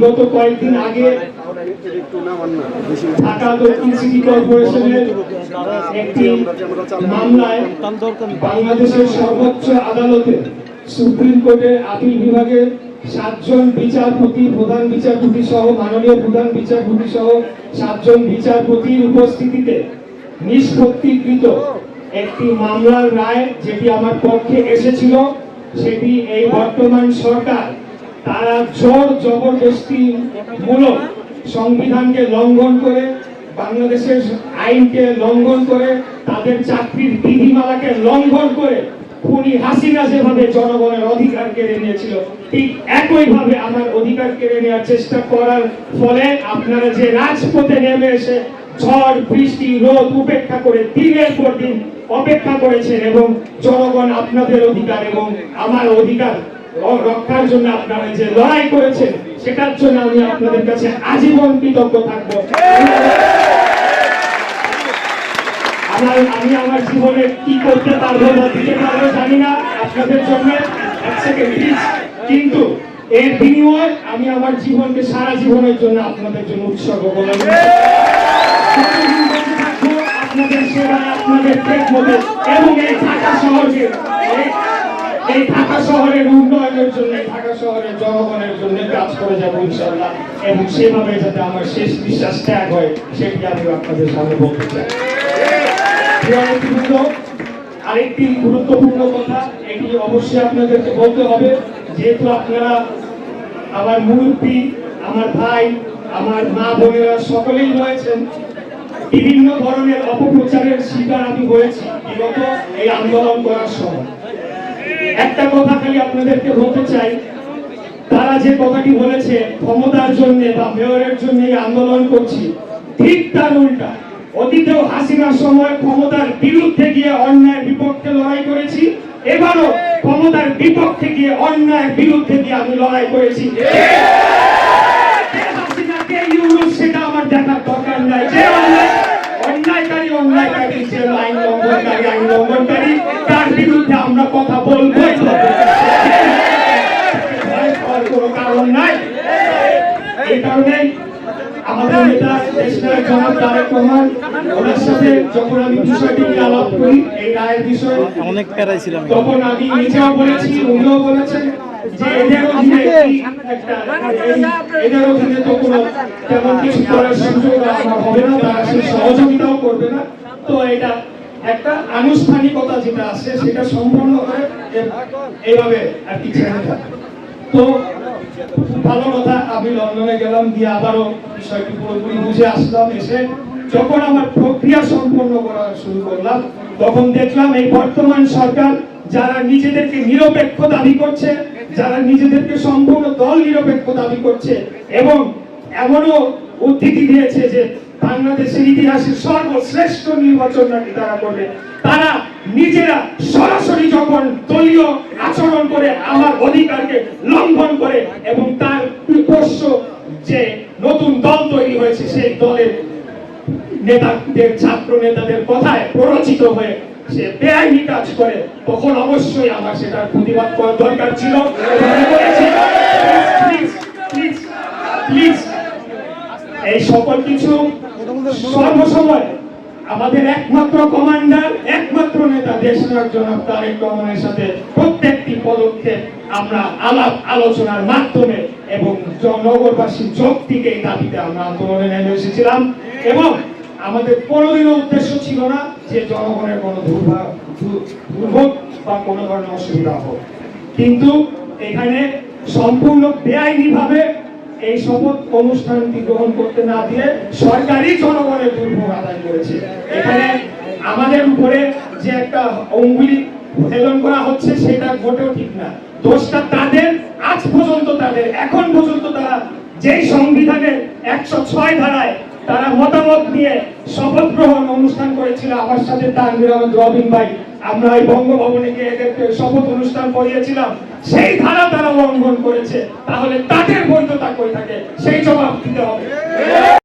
বিগত কয়েকদিন আগে ঢাকা দক্ষিণ সিটি কর্পোরেশনের একটি মামলায় বাংলাদেশের সর্বোচ্চ আদালতে সুপ্রিম কোর্টের আপিল বিভাগের সাতজন বিচারপতি, প্রধান বিচারপতি সহ, মাননীয় প্রধান বিচারপতি সহ সাতজন বিচারপতির উপস্থিতিতে নিষ্পত্তিকৃত একটি মামলার রায় যেটি আমার পক্ষে এসেছিল, সেটি এই বর্তমান সরকার তারা জোর জবরদস্তি মূলক সংবিধানকে লঙ্ঘন করে, বাংলাদেশের আইনকে লঙ্ঘন করে, তাদের চাকরির বিধিমালাকে লঙ্ঘন করে খুনি হাসিনা যেভাবে জনগণের অধিকার কেড়ে নিয়েছিল, ঠিক একইভাবে আমার অধিকার কেড়ে নেওয়ার চেষ্টা করার ফলে আপনারা যে রাজপথে নেমে এসে ঝড়, বৃষ্টি, রোদ উপেক্ষা করে দিনের পর দিন অপেক্ষা করেছেন এবং জনগণ আপনাদের অধিকার এবং আমার অধিকার রক্ষার জন্য আপনারা যে লড়াই করেছেন, সেটার জন্য আমি আপনাদের কাছে আজীবন কৃতজ্ঞ থাকব। আমি আমার জীবনে কি করতে পারব বা দিতে পারব জানি না, আপনাদের জন্য এক সেকেন্ড প্লিজ কিন্তু এর বিনিময়ে আমি আমার জীবনকে সারা জীবনের জন্য আপনাদের জন্য উৎসর্গ বেঁচে আপনাদের সেবায়, আপনাদের এবং এই ঢাকা শহরকে এই- ঢাকা শহরের উন্নয়নের জন্য ঢাকা শহরের জনগণের জন্য কাজ করে যাব ইনশাল্লাহ এবং সেভাবে যাতে আমার শেষ বিশ্বাস ত্যাগ হয়, সেটি আমি আপনাদের সামনে বলতে চাই। আরেকটি গুরুত্বপূর্ণ কথা, এটি অবশ্যই আপনাদেরকে বলতে হবে, যেহেতু আপনারা আমার মুরব্বী, আমার ভাই, আমার মা বোনেরা সকলেই রয়েছেন, বিভিন্ন ধরনের অপপ্রচারের শিকার আমি হয়েছি। বিগত এই আন্দোলন করার সময়। একটা কথা খালি আপনাদেরকে বলতে চাই। তারা যে কথাটি বলেছে, ক্ষমতার জন্য বা মেয়রের জন্য আন্দোলন করছি, ঠিক তার উল্টা। অতীতেও হাসিনার সময় ক্ষমতার বিরুদ্ধে গিয়ে অন্যায়ের বিপক্ষে লড়াই করেছি, এবারও ক্ষমতার বিপক্ষে গিয়ে অন্যায়ের বিরুদ্ধে গিয়ে আমি লড়াই করেছি কে হাসিনা, কে ইউনুস সেটা আমার দেখার দরকার নাই যে অন্যায় অন্যায়কারী অন্যায়কারী যে আইন লঙ্ঘনকারী আইন লঙ্ঘনকারী তার বিরুদ্ধে আমরা কথা বলবোই পাওয়ার কোনো কারণ নাই এই কারণে আমাদের নেতা দেশনায়ক জনাব তারেক রহমান ওনার সাথে যখন আমি বিষয়টি নিয়ে আলাপ করি এই রায়ের বিষয়ে অনেক প্যারাই ছিলাম তখন আমি নিজেও বলেছি উনিও বলেছেন যে এদের অধীনে কি একটা এই- এদের অধীনে তো কোনো তেমন কিছু করার সুযোগ হবে না তারা সেই সহযোগিতাও করবে না। তো এটা একটা আনুষ্ঠানিকতা যেটা আছে, সেটা সম্পূর্ণ করে এইভাবে আর কি। তো ভালো কথা, আমি লন্ডনে গেলাম, দিয়ে আবারও বিষয়টি পুরোপুরি বুঝে আসলাম, এসে যখন আমার প্রক্রিয়া সম্পন্ন করা শুরু করলাম, তখন দেখলাম এই বর্তমান সরকার যারা নিজেদেরকে নিরপেক্ষ দাবি করছে, যারা নিজেদেরকে সম্পূর্ণ দল নিরপেক্ষ দাবি করছে, এবং এমনও উদ্ধৃতি দিয়েছে যে বাংলাদেশের ইতিহাসের সর্বশ্রেষ্ঠ নির্বাচন নাকি তারা করবে? তারা নিজেরা সরাসরি যখন দলীয় আচরণ করে আমার অধিকারকে লঙ্ঘন করে এবং তার পোষ্য যে নতুন দল তৈরি হয়েছে সেই দলের নেতাদের ছাত্র নেতাদের কথায় প্ররোচিত হয়ে সে বেআইনি কাজ করে তখন অবশ্যই আমার সেটার প্রতিবাদ করার দরকার ছিল। "Please, please, please, এই সকল কিছু সর্বসময় আমাদের একমাত্র কমান্ডার, একমাত্র নেতা দেশনায়ক জনাব তারেক রহমানের সাথে প্রত্যেকটি পদক্ষেপ আমরা আলাপ আলোচনার মাধ্যমে এবং যৌক্তিক এই দাবিতে আমরা আন্দোলনে নেমে এসেছিলাম এবং আমাদের কোনোদিনও উদ্দেশ্য ছিল না যে জনগণের কোনো দুর্ভা দুর্ভোগ বা কোনো ধরনের অসুবিধা হোক। কিন্তু এখানে সম্পূর্ণ বেআইনি ভাবে এই শপথ অনুষ্ঠানটি গ্রহণ করতে না দিয়ে সরকারি জনগণের দুর্ভোগ আদায় করেছে। এখানে আমাদের উপরে যে একটা অঙ্গুলি হেলন করা হচ্ছে, সেটা মোটেও ঠিক না। দোষটা তাদের, আজ পর্যন্ত তাদের, এখন পর্যন্ত তারা যেই সংবিধানের একশো ছয় ধারায় তারা মতামত নিয়ে শপথ গ্রহণ অনুষ্ঠান করেছিল, আমার সাথে তানভীর আহমেদ ভাই আমরা এই বঙ্গভবনে গিয়ে এদেরকে শপথ অনুষ্ঠান করিয়েছিলাম, সেই ধারা তারা লঙ্ঘন করেছে, তাহলে তাদের বৈধতা কই থাকে? সেই জবাব দিতে হবে।